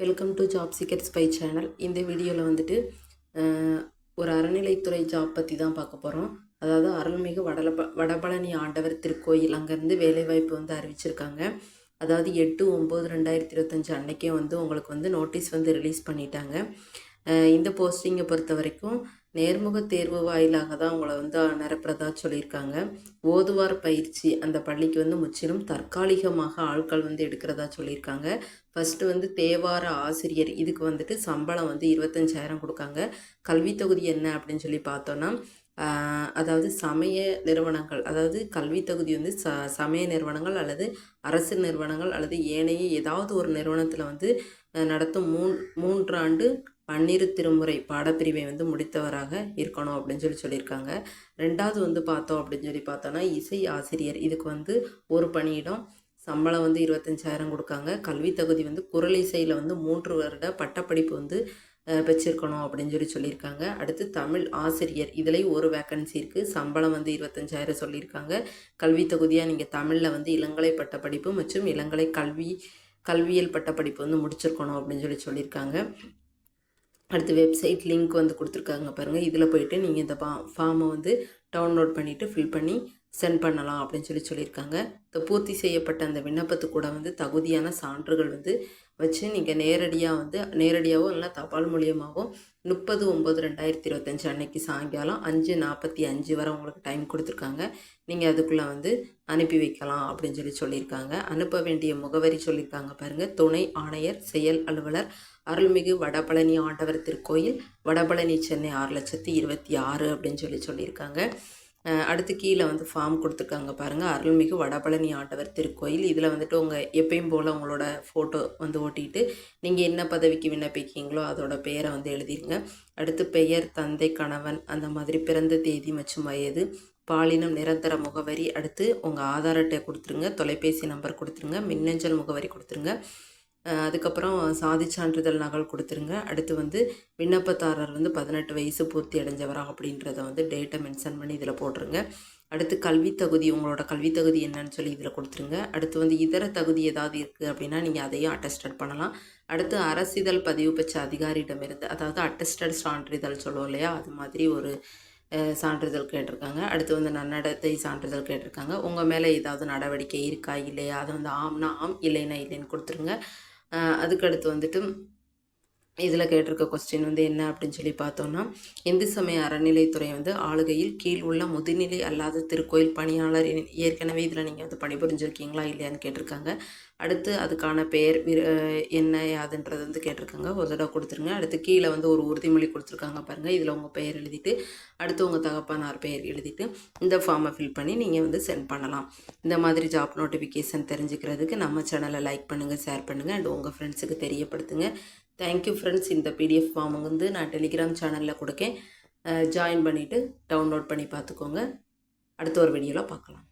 Welcome to job seeker spy channel இந்த வீடியோவில் வந்துட்டு ஒரு அறநிலைத்துறை ஜாப் பற்றி தான் பார்க்க போகிறோம் அதாவது அருள்மிகு வடலப வடபழனி ஆண்டவர் திருக்கோயில். அங்கேருந்து வேலைவாய்ப்பு வந்து அறிவிச்சிருக்காங்க. அதாவது எட்டு ஒம்பது ரெண்டாயிரத்தி இருபத்தஞ்சு அன்னைக்கே வந்து உங்களுக்கு வந்து நோட்டீஸ் வந்து ரிலீஸ் பண்ணிட்டாங்க. இந்த போஸ்டிங்கை பொறுத்த வரைக்கும் நேர்முக தேர்வு வாயிலாக தான் உங்களை வந்து நிரப்புறதா சொல்லியிருக்காங்க. ஓதுவார் பயிற்சி அந்த பள்ளிக்கு வந்து முற்றிலும் தற்காலிகமாக ஆட்கள் வந்து எடுக்கிறதா சொல்லியிருக்காங்க. ஃபஸ்ட்டு வந்து தேவார ஆசிரியர் இதுக்கு வந்துட்டு சம்பளம் வந்து இருபத்தஞ்சாயிரம் கொடுக்காங்க. கல்வி தொகுதி என்ன அப்படின்னு சொல்லி பார்த்தோன்னா அதாவது சமய நிறுவனங்கள் அதாவது கல்வி தொகுதி வந்து ச சமய நிறுவனங்கள் அல்லது அரசு நிறுவனங்கள் அல்லது ஏனைய ஏதாவது ஒரு நிறுவனத்தில் வந்து நடத்தும் மூன் மூன்றாண்டு பன்னிரு திருமுறை பாடப்பிரிவை வந்து முடித்தவராக இருக்கணும் அப்படின்னு சொல்லி சொல்லியிருக்காங்க. ரெண்டாவது வந்து பார்த்தோம் அப்படின்னு சொல்லி பார்த்தோன்னா இசை ஆசிரியர். இதுக்கு வந்து ஒரு பணியிடம் சம்பளம் வந்து இருபத்தஞ்சாயிரம் கொடுக்காங்க. கல்வி தகுதி வந்து குரல் இசையில் வந்து மூன்று வருட பட்டப்படிப்பு வந்து வச்சுருக்கணும் பெற்றிருக்கணும் அப்படின்னு சொல்லி சொல்லியிருக்காங்க. அடுத்து தமிழ் ஆசிரியர். இதுலேயும் ஒரு வேக்கன்சி இருக்குது சம்பளம் வந்து இருபத்தஞ்சாயிரம் சொல்லியிருக்காங்க. கல்வி தகுதியாக நீங்கள் தமிழில் வந்து இளங்கலை பட்டப்படிப்பு மற்றும் இளங்கலை கல்வி கல்வியியல் பட்டப்படிப்பு வந்து முடிச்சிருக்கணும் அப்படின்னு சொல்லி சொல்லியிருக்காங்க. அடுத்து வெப்சைட் லிங்க் வந்து கொடுத்துருக்காங்க பாருங்கள் இதில் போயிட்டு நீங்கள் இந்த பா ஃபார்மை வந்து டவுன்லோட் பண்ணிவிட்டு ஃபில் பண்ணி சென்ட் பண்ணலாம் அப்படின்னு சொல்லி சொல்லியிருக்காங்க. இப்போ பூர்த்தி செய்யப்பட்ட அந்த விண்ணப்பத்து கூட வந்து தகுதியான சான்றுகள் வந்து வச்சு நீங்கள் நேரடியாக வந்து நேரடியாகவும் இல்லை தபால் மூலியமாகவும் முப்பது ஒம்பது ரெண்டாயிரத்தி இருபத்தஞ்சி அன்னைக்கு சாயங்காலம் அஞ்சு நாற்பத்தி அஞ்சு வரை உங்களுக்கு டைம் கொடுத்துருக்காங்க. நீங்கள் அதுக்குள்ளே வந்து அனுப்பி வைக்கலாம் அப்படின்னு சொல்லி சொல்லியிருக்காங்க. அனுப்ப வேண்டிய முகவரி சொல்லியிருக்காங்க பாருங்கள் துணை ஆணையர் செயல் அலுவலர் அருள்மிகு வடபழனி ஆண்டவர் திருக்கோயில் வடபழனி சென்னை ஆறு லட்சத்தி இருபத்தி ஆறு அப்படின்னு சொல்லி சொல்லியிருக்காங்க. அடுத்து கீழே வந்து ஃபார்ம் கொடுத்துருக்காங்க பாருங்கள் அருள்மிகு வடபழனி ஆண்டவர் திருக்கோயில். இதில் வந்துட்டு உங்கள் எப்பயும் போல் உங்களோட ஃபோட்டோ வந்து ஓட்டிட்டு நீங்கள் என்ன பதவிக்கு விண்ணப்பிக்கீங்களோ அதோட பெயரை வந்து எழுதிருங்க. அடுத்து பெயர் தந்தை கணவன் அந்த மாதிரி பிறந்த தேதி மற்றும் வயது பாலினம் நிரந்தர முகவரி அடுத்து உங்கள் ஆதார் அட்டை கொடுத்துருங்க தொலைபேசி நம்பர் கொடுத்துருங்க மின்னஞ்சல் முகவரி கொடுத்துருங்க. அதுக்கப்புறம் சாதி சான்றிதழ் நகல் கொடுத்துருங்க. அடுத்து வந்து விண்ணப்பதாரர் வந்து பதினெட்டு வயசு பூர்த்தி அடைஞ்சவரா அப்படின்றத வந்து டேட்டை மென்ஷன் பண்ணி இதில் போட்டுருங்க. அடுத்து கல்வி தகுதி உங்களோட கல்வி தகுதி என்னன்னு சொல்லி இதில் கொடுத்துருங்க. அடுத்து வந்து இதர தகுதி ஏதாவது இருக்குது அப்படின்னா நீங்கள் அதையும் அட்டஸ்டட் பண்ணலாம். அடுத்து அரசிதழ் பதிவு பெற்ற அதிகாரியிடமிருந்து அதாவது அட்டஸ்டட் சான்றிதழ் சொல்லுவோம் இல்லையா? அது மாதிரி ஒரு சான்றிதழ் கேட்டிருக்காங்க. அடுத்து வந்து நன்னடத்தை சான்றிதழ் கேட்டிருக்காங்க. உங்கள் மேலே ஏதாவது நடவடிக்கை இருக்கா இல்லையா? அது வந்து ஆம்னா ஆம் இல்லைன்னா இல்லைன்னு கொடுத்துருங்க. அதுக்கடுத்து வந்துட்டு இதில் கேட்டிருக்க கொஸ்டின் வந்து என்ன அப்படின்னு சொல்லி பார்த்தோம்னா இந்து சமய அறநிலைத்துறை வந்து ஆளுகையில் கீழ் உள்ள முதுநிலை அல்லாத திருக்கோயில் பணியாளர் ஏற்கனவே இதில் நீங்கள் வந்து பணிபுரிஞ்சிருக்கீங்களா இல்லையான்னு கேட்டிருக்காங்க. அடுத்து அதுக்கான பெயர் என்ன யாதுன்றது வந்து கேட்டிருக்காங்க. ஒரு தடவை கொடுத்துருங்க. அடுத்து கீழே வந்து ஒரு உறுதிமொழி கொடுத்துருக்காங்க பாருங்கள் இதில் உங்கள் பெயர் எழுதிட்டு அடுத்து உங்கள் தகப்பனார் பெயர் எழுதிட்டு இந்த ஃபார்மை ஃபில் பண்ணி நீங்கள் வந்து சென்ட் பண்ணலாம். இந்த மாதிரி ஜாப் நோட்டிஃபிகேஷன் தெரிஞ்சுக்கிறதுக்கு நம்ம சேனலை லைக் பண்ணுங்கள் ஷேர் பண்ணுங்கள் அண்ட் உங்கள் ஃப்ரெண்ட்ஸுக்கு தெரியப்படுத்துங்க. தேங்க்யூ ஃப்ரெண்ட்ஸ் இந்த பிடிஎஃப் ஃபார்ம் வந்து நான் டெலிகிராம் சேனலில் கொடுக்கேன். ஜாயின் பண்ணிவிட்டு டவுன்லோட் பண்ணி பார்த்துக்கோங்க. அடுத்த ஒரு வீடியோவில் பார்க்கலாம்.